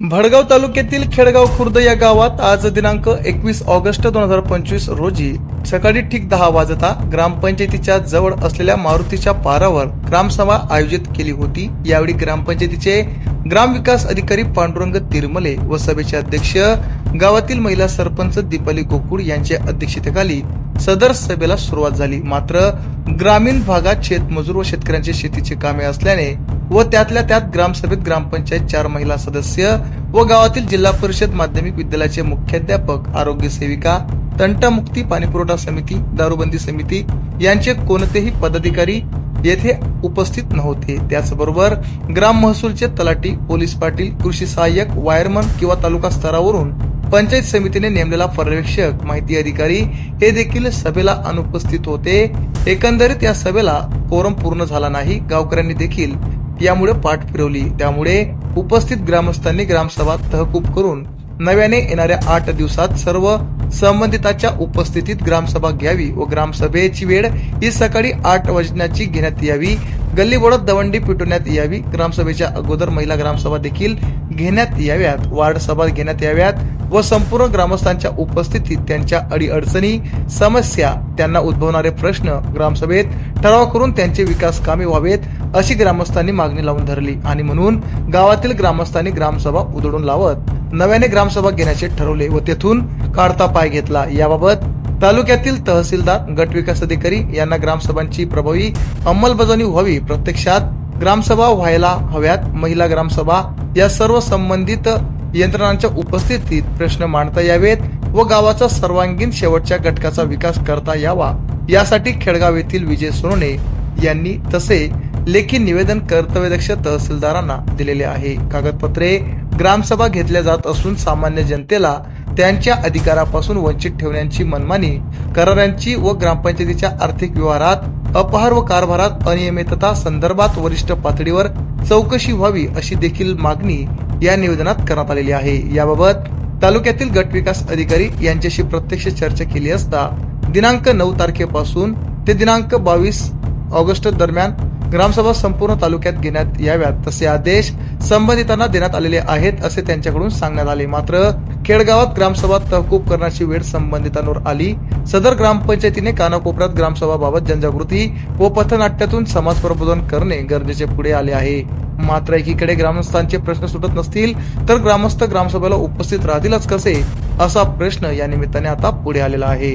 भडगाव तालुक्यातील खेडगाव खुर्द या गावात आज दिनांक एकवीस ऑगस्ट दोन हजार पंचवीस रोजी सकाळी ठीक दहा वाजता ग्रामपंचायतीच्या जवळ असलेल्या मारुतीच्या पारावर ग्रामसभा आयोजित केली होती. यावेळी ग्रामपंचायतीचे ग्रामविकास अधिकारी पांडुरंग तिरमले व सभेचे अध्यक्ष गावातील महिला सरपंच दीपाली गोकुळ यांच्या अध्यक्षतेखाली सदर सभेला सुरुवात झाली. मात्र ग्रामीण भागात शेतमजूर व शेतकऱ्यांचे शेतीची कामे असल्याने व त्यातल्या त्यात ग्रामसभेत ग्रामपंचायत चार महिला सदस्य व गावातील जिल्हा परिषद माध्यमिक विद्यालयाचे मुख्याध्यापक आरोग्य सेविका तंटामुक्ती पाणीपुरवठा समिती दारूबंदी समिती यांचे कोणतेही पदाधिकारी येथे उपस्थित नव्हते. त्याचबरोबर ग्राम महसूलचे तलाठी पोलीस पाटील कृषी सहाय्यक वायरमन किंवा तालुका स्तरावरून पंचायत समितीने नेमलेला पर्यवेक्षक माहिती अधिकारी हे देखील सभेला अनुपस्थित होते. एकंदरीत या सभेला कोरम पूर्ण झाला नाही. गावकऱ्यांनी देखील यामुळे पाठ फिरवली. त्यामुळे उपस्थित ग्रामस्थांनी ग्रामसभा तहकूब करून नव्याने येणाऱ्या आठ दिवसात सर्व संबंधिताच्या उपस्थितीत ग्रामसभा घ्यावी व ग्रामसभेची वेळ ही सकाळी आठ वाजण्याची घेण्यात यावी. गल्लीबोळात दवंडी पिटवण्यात यावी. ग्रामसभेच्या अगोदर महिला ग्रामसभा देखील घेण्यात याव्यात. वार्ड सभा घेण्यात याव्यात व संपूर्ण ग्रामस्थांच्या उपस्थितीत त्यांच्या अडीअडचणी समस्या त्यांना उद्भवणारे प्रश्न ग्रामसभेत ठराव करून त्यांचे विकास कामे व्हावेत अशी ग्रामस्थांनी मागणी लावून धरली. आणि म्हणून गावातील ग्रामस्थांनी ग्रामसभा उधळून लावत नव्याने ग्रामसभा घेण्याचे ठरवले व तेथून काढता पाय घेतला. याबाबत तालुक्यातील तहसीलदार गट विकास अधिकारी यांना ग्रामसभांची प्रभावी अंमलबजावणी व्हावी. प्रत्यक्षात ग्रामसभा व्हायला हव्यात. महिला ग्रामसभा या सर्व संबंधित यंत्रणांच्या उपस्थितीत प्रश्न मांडता यावेत व गावाचा सर्वांगीण शेवटच्या घटकाचा विकास करता यावा. यासाठी खेडगाव येथील विजय सोनवणे यांनी तसे लेखी निवेदन कर्तव्यदक्ष तहसीलदारांना दिलेले आहे. कागदपत्रे ग्रामसभा घेतल्या जात असून सामान्य जनतेला त्यांच्या अधिकारापासून वंचित ठेवण्याची मनमानी करारांची व ग्रामपंचायतीच्या आर्थिक व्यवहारात अपहार व कारभारात अनियमितता संदर्भात वरिष्ठ पातळीवर चौकशी व्हावी अशी देखील मागणी या निवेदनात करण्यात आलेली आहे. याबाबत तालुक्यातील गट विकास अधिकारी यांच्याशी प्रत्यक्ष चर्चा केली असता दिनांक नऊ तारखेपासून ते दिनांक बावीस ऑगस्ट दरम्यान ग्रामसभा संपूर्ण तालुक्यात घेण्यात याव्यात तसे आदेश संबंधितांना देण्यात आलेले आहेत असे त्यांच्याकडून सांगण्यात आले. मात्र खेडगावात ग्रामसभा तहकूब करण्याची वेळ संबंधितांवर आली. सदर ग्रामपंचायतीने कानाकोपऱ्यात ग्रामसभाबाबत जनजागृती व पथनाट्यातून समाज प्रबोधन करणे गरजेचे पुढे आले आहे. मात्र एकीकडे ग्रामस्थांचे प्रश्न सुटत नसतील तर ग्रामस्थ ग्रामसभेला उपस्थित राहतीलच कसे असा प्रश्न या निमित्ताने आता पुढे आलेला आहे.